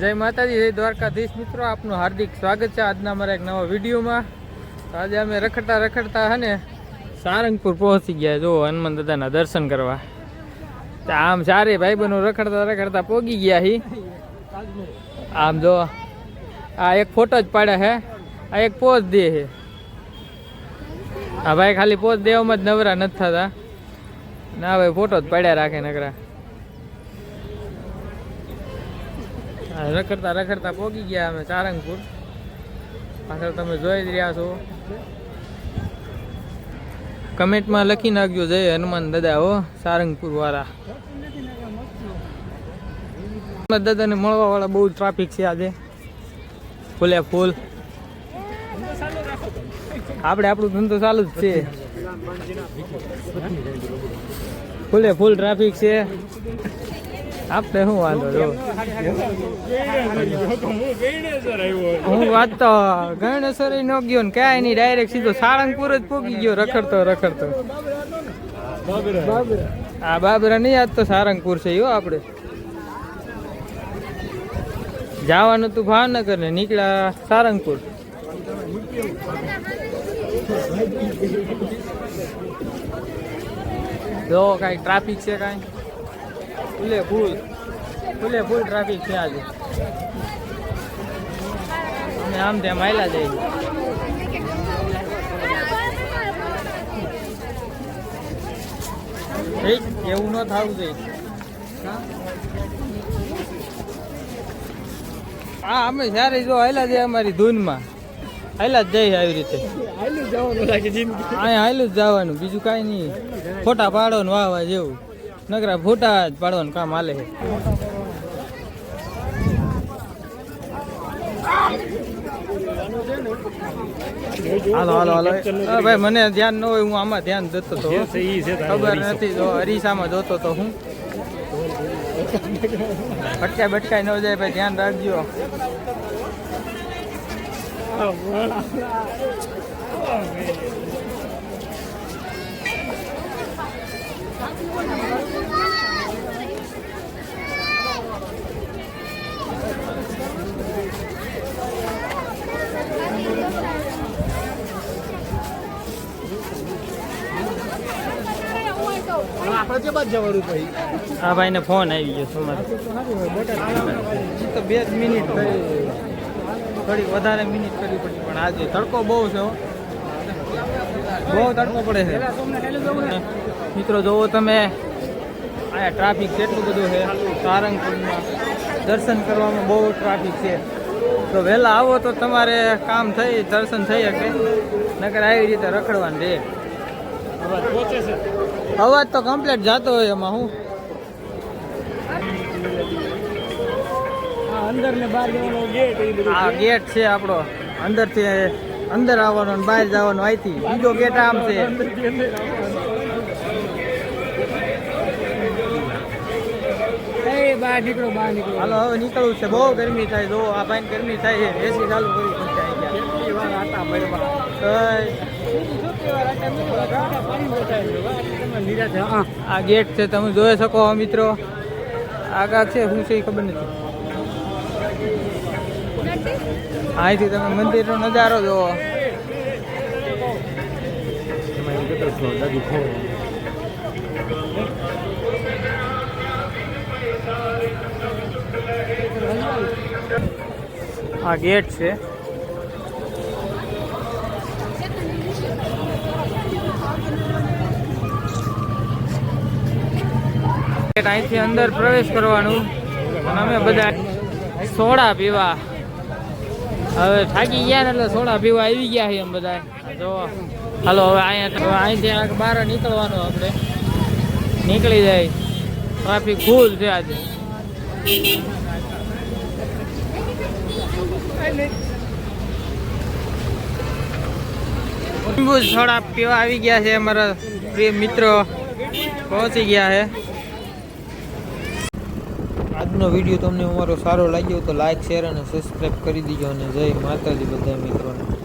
જય માતાજી, જય દ્વારકાધીશ. મિત્રો, આપનું હાર્દિક સ્વાગત છે આજના અમારા એક નવા વિડીયોમાં. તો આજે અમે રખડતા રખડતા હે ને સારંગપુર પહોંચી ગયા જો, હનુમાન દાદાના દર્શન કરવા. આમ ચારે ભાઈબંધો રખડતા રખડતા પોગી ગયા હી. આમ જો, આ એક ફોટો જ પાડ્યા હે. આ એક પોઝ દે હે. આ ભાઈ ખાલી પોઝ દેવામાં જ નવરા નથી થતા. ના ભાઈ, ફોટો જ પાડ્યા રાખે નકરા. રખડતા રખડતા પોગી ગયા અમે સારંગપુર. પાછળ તમે જોઈ જ રહ્યા છો. કમેન્ટમાં લખી નાખજો જય હનુમાન દાદા હો, સારંગપુર વાળા. હનુમાન દાદાને મળવા વાળા બહુ ટ્રાફિક છે આજે. ફૂલે ફૂલ. આપણે આપણું ધંધો ચાલુ જ છે. ફૂલે ફૂલ ટ્રાફિક છે. આપણે શું વાંધો? જો. હું વાત તો ગણેશ્વર નો ગયો ને ક્યાંય નહીં ડાયરેક્ટ સીધો સાળંગપુર જ પોગી ગયો, રખડતો રખડતો. આ બાબરા નહીં, આજ તો સારંગપુર છે યો આપણે. જવાનું તું ભાવનગર ને નીકળ્યા સારંગપુર જો, કાંઈ ટ્રાફિક છે કાંઈ? ફૂલે ફૂલ. ફૂલે ફૂલ ટ્રાફિક છે આજે. અમે આમ તેમ આયલા જઈએ એવું ન થવું જોઈએ. હા અમે જ્યારે જો આયલા જઈએ અમારી ધૂનમાં આયલા જ જઈએ આવી રીતે. અહીંયા આયલું જ જવાનું બીજું કાંઈ નહીં. ફોટા પાડો ને વાહ વાહ જેવું. નકરા ફોટા જ પાડવાનું કામ હાલે છે. હાલો હાલો હાલો. ભાઈ મને ધ્યાન ન હોય હું આમાં ધ્યાન જતો તો ખબર નથી જો અરીસામાં જોતો તો હું. ભટકાય ભટકાય ન જાય ભાઈ ધ્યાન રાખજો. Oh, કે બાદ જવાનું ભાઈ. આ ભાઈને ફોન આવી ગયો ઈ તો બે જ મિનિટ થઈ. થોડી વધારે મિનિટ કરવી પડી પણ આજે તડકો બહુ છે. બહુ તડકો પડે છે. મિત્રો જોવો તમે અહીંયા ટ્રાફિક કેટલું બધું છે સારંગપુરમાં દર્શન કરવામાં બહુ ટ્રાફિક છે. તો વહેલા આવો તો તમારે કામ થઈ દર્શન થઈ શકે. નકર આવી રીતે રખડવાનું રહે પહોંચે છે. અવાજ તો કમ્પ્લીટ જતો હોય એમાં હું? અંદર ને બહાર જવાનો ગેટ આ ગેટ છે આપણો. અંદરથી અંદર આવવાનો ને બહાર જવાનો અહીંથી. બીજો ગેટ આમ છે. બહાર નીકળો બહાર નીકળો. હાલો હવે નીકળવું છે. બહુ ગરમી થાય જો આ ભાઈ ગરમી થાય છે. એસી ચાલુ કરી કેટલી વાર આટા મળવા તો નિરાશ હા આ ગેટ છે, તમે જોઈ શકો મિત્રો. આગળ છે શું છે એ ખબર નથી. અહીંથી તમે મંદિરનો નજારો જોવો. આ ગેટ છે. અહીંથી અંદર પ્રવેશ કરવાનું. અમે બધા સોડા પીવા. હવે થાકી ગયા ને એટલે સોડા પીવા આવી ગયા છીએ અમે બધા. જો, હાલો, હવે અહીંયા અહીંથી બહાર નીકળવાનું આપણે. નીકળી જાય. ટ્રાફિક ફૂલ છે આજે. લીંબુ સોડા પીવા આવી ગયા છે અમારા પ્રિય મિત્રો. પહોંચી ગયા છે. આજનો વીડિયો તમને અમારો સારો લાગ્યો તો લાઇક શેર અને સબસ્ક્રાઈબ કરી દીજો અને જય માતાજી બધા મિત્રોને.